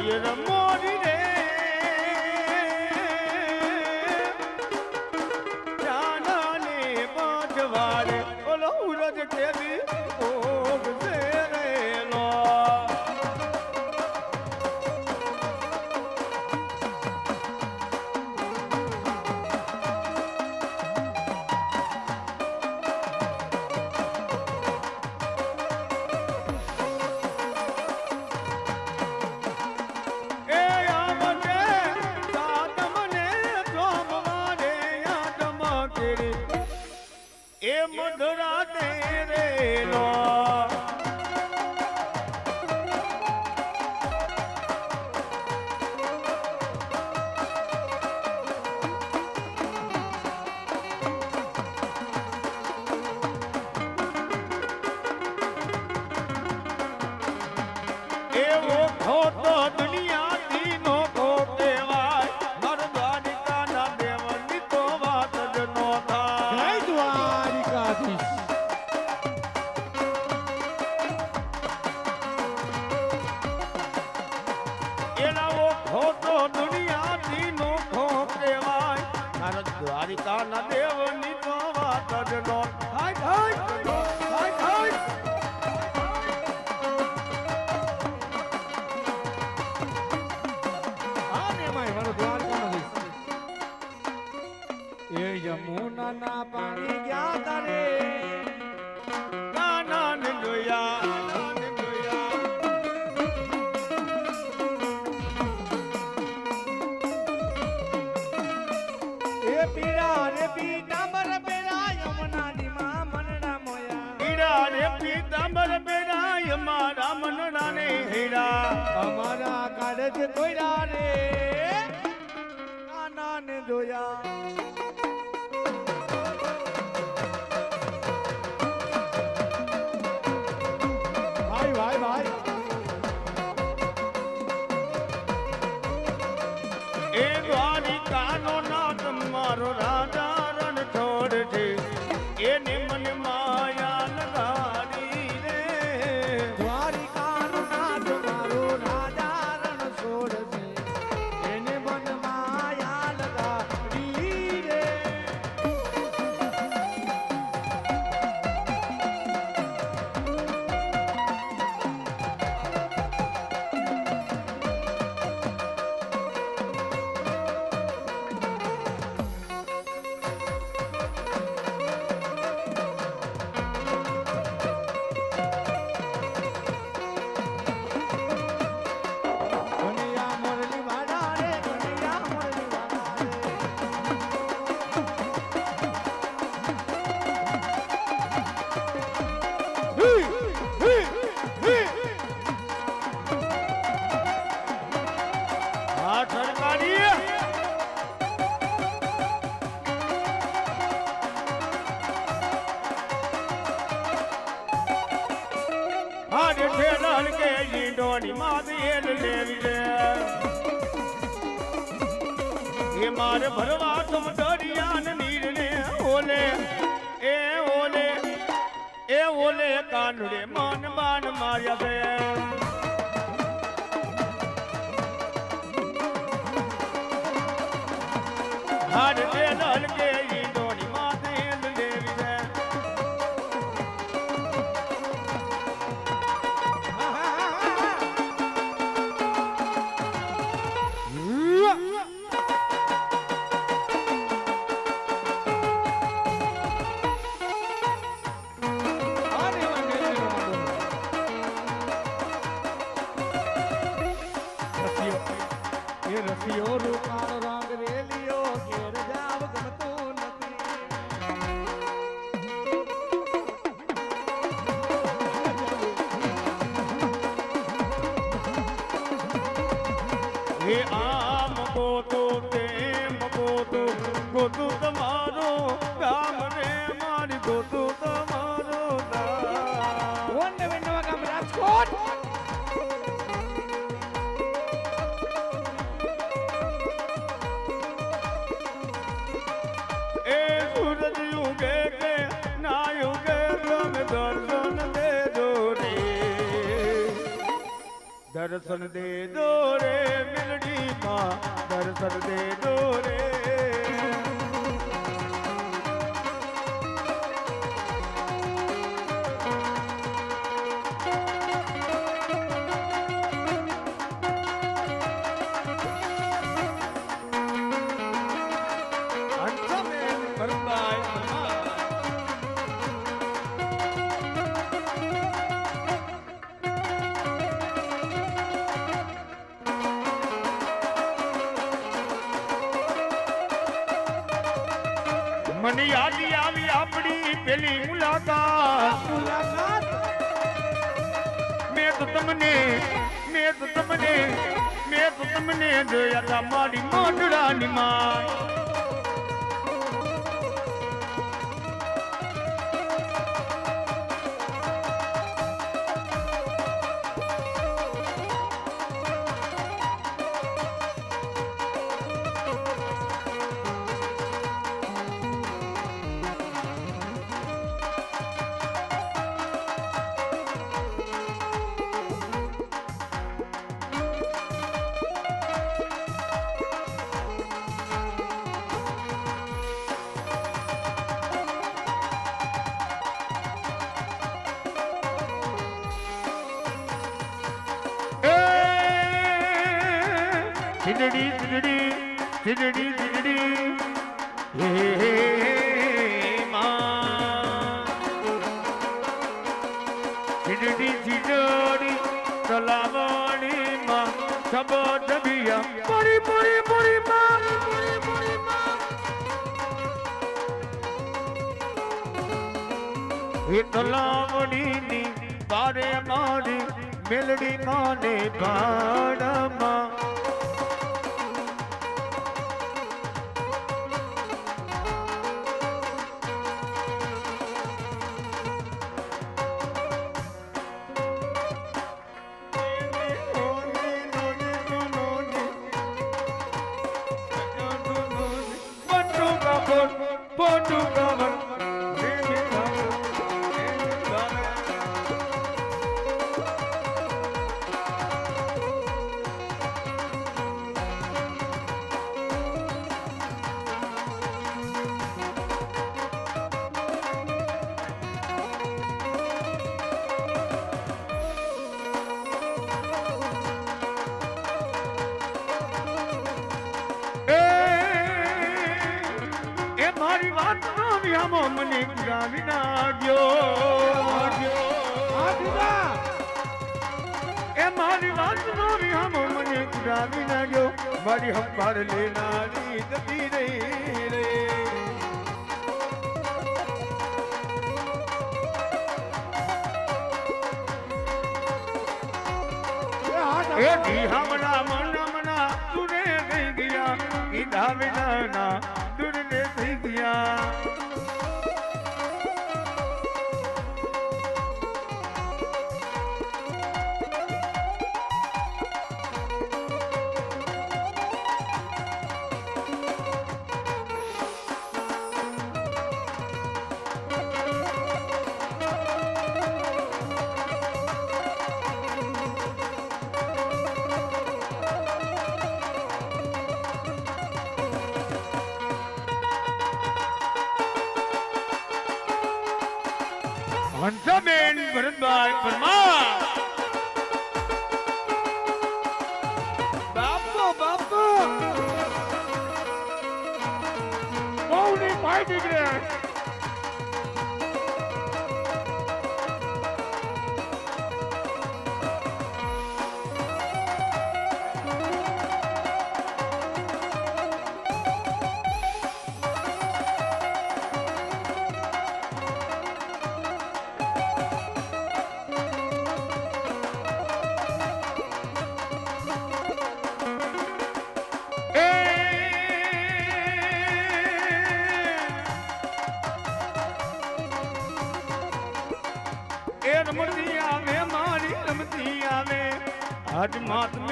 野人吗 જમુના ના પાણી ગયા તારે. કાનન જોયા પીડા રે પીતાંબર પેરા યમુના દીમાં મનડા મોયા. પીડા પીતાંબર પેરા યમા રામનડા ને હીરા. અમારા કાઢ કોઈરા રે માર ભરવા તમ દરિયાન નીર ને ઓલે, એ ઓલે એ ઓલે કાનુડે માન માન માર્યા છે. પીઓ રૂપાળ રંગ રેલિયો ઘેર જાવ ગમતું નથી. હે આમ ગોતો તેમ ગોતો, ગોતું તમારું ગામ રે મારી, ગોતું તમારું ગામ. નવીન નવા ગામ રાજકોટ. દર્શન દેજો રે. દર્શન દેજો રે મિલડી માં દર્શન દેજો રે. મને યાદ આવી આપણી પેલી મુલાકાત. મેં તો તમને, મેં તો તમને, મેં તો તમને જોયા મારી મોઢડાની માં સિદડી સિદડી સિદડી સિદડી હે હે માં સિદડી સિદડી તલાવણી માં સબ ડબિયા પરી પરી પરી માં એ તલાવડીની પારે મારી મેલડી માને ભાડમાં એ નો મને ગાવી નાખ્યો એ મારી વાત નો વ્યામો મને ગાવી નાખ્યો મારી હંભાર લેનારી જતી રહી રે. એ ઢીહામણા મનમણા તુરે થઈ ગયા. કીધા વિનાના હંસાબેન ભરતભાઈ પરમાર. બાપો બાપુ. બહુ ની ભાઈ દીકરે આવે મારી રમતી